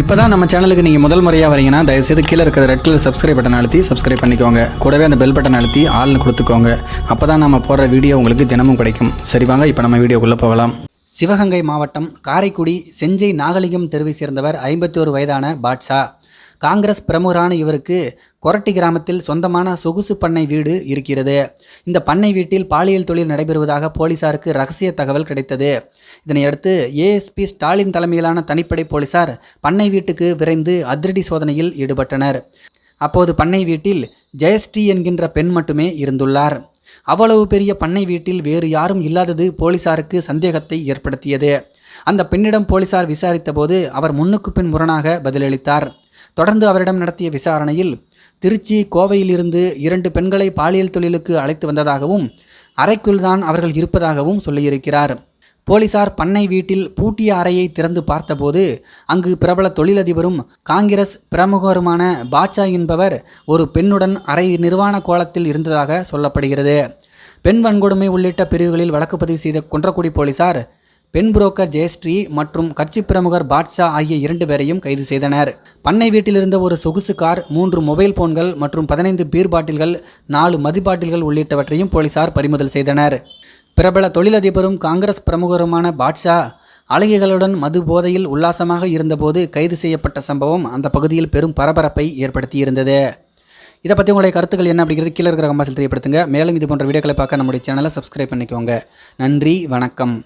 இப்போ தான் நம்ம சேனலுக்கு நீங்கள் முதல் முறையாக வரீங்கன்னா தயவுசெய்து கீழே இருக்கிற ரெட் கலர் சப்ஸ்கிரைப் பட்டன் அழுத்தி சப்ஸ்கிரைப் பண்ணிக்கோங்க. கூடவே அந்த பெல் பட்டன் அழுத்தி ஆள்னு கொடுத்துக்கோங்க. அப்போ தான் நம்ம போடுற வீடியோ உங்களுக்கு தினமும் கிடைக்கும். சரி வாங்க இப்போ நம்ம வீடியோக்குள்ளே போகலாம். சிவகங்கை மாவட்டம் காரைக்குடி செஞ்சை நாகலிங்கம் தெருவை சேர்ந்தவர் ஐம்பத்தி ஒரு வயதான பாட்ஷா. காங்கிரஸ் பிரமுகரான இவருக்கு கொரட்டி கிராமத்தில் சொந்தமான சொகுசு பண்ணை வீடு இருக்கிறது. இந்த பண்ணை வீட்டில் பாலியல் தொழில் நடைபெறுவதாக போலீசாருக்கு ரகசிய தகவல் கிடைத்தது. இதனையடுத்து ஏஎஸ்பி ஸ்டாலின் தலைமையிலான தனிப்படை போலீசார் பண்ணை வீட்டுக்கு விரைந்து அதிரடி சோதனையில் ஈடுபட்டனர். அப்போது பண்ணை வீட்டில் ஜெயஸ்ரீ என்கின்ற பெண் மட்டுமே இருந்துள்ளார். அவ்வளவு பெரிய பண்ணை வீட்டில் வேறு யாரும் இல்லாதது போலீசாருக்கு சந்தேகத்தை ஏற்படுத்தியது. அந்த பெண்ணிடம் போலீசார் விசாரித்தபோது அவர் முன்னுக்கு பின் முரணாக பதிலளித்தார். தொடர்ந்து அவரிடம் நடத்திய விசாரணையில் திருச்சி கோவையிலிருந்து இரண்டு பெண்களை பாலியல் தொழிலுக்கு அழைத்து வந்ததாகவும் அறைக்குள்தான் அவர்கள் இருப்பதாகவும் சொல்லியிருக்கிறார். போலீசார் பண்ணை வீட்டில் பூட்டிய அறையை திறந்து பார்த்தபோது அங்கு பிரபல தொழிலதிபரும் காங்கிரஸ் பிரமுகருமான பாட்சா என்பவர் ஒரு பெண்ணுடன் அறை நிர்வாண கோலத்தில் இருந்ததாக சொல்லப்படுகிறது. பெண் வன்கொடுமை உள்ளிட்ட பிரிவுகளில் வழக்கு பதிவு செய்த குன்றக்குடி போலீசார் பெண் புரோக்கர் ஜெயஸ்ரீ மற்றும் கட்சி பிரமுகர் பாட்ஷா ஆகிய இரண்டு பேரையும் கைது செய்தனர். பண்ணை வீட்டில் இருந்த ஒரு சொகுசு கார் மூன்று மொபைல் போன்கள் மற்றும் பதினைந்து பீர் பாட்டில்கள் நாலு மது பாட்டில்கள் உள்ளிட்டவற்றையும் போலீசார் பறிமுதல் செய்தனர். பிரபல தொழிலதிபரும் காங்கிரஸ் பிரமுகருமான பாட்ஷா அழகிகளுடன் மது போதையில் உல்லாசமாக இருந்தபோது கைது செய்யப்பட்ட சம்பவம் அந்த பகுதியில் பெரும் பரபரப்பை ஏற்படுத்தியிருந்தது. இதை பற்றி உங்களுடைய கருத்துக்கள் என்ன அப்படிங்கிறது கீழே இருக்கிற கம்பாசில் தெரியப்படுத்துங்க. மேலும் இது போன்ற வீடியோக்களை பார்க்க நம்முடைய சேனலை சப்ஸ்கிரைப் பண்ணிக்கோங்க. நன்றி வணக்கம்.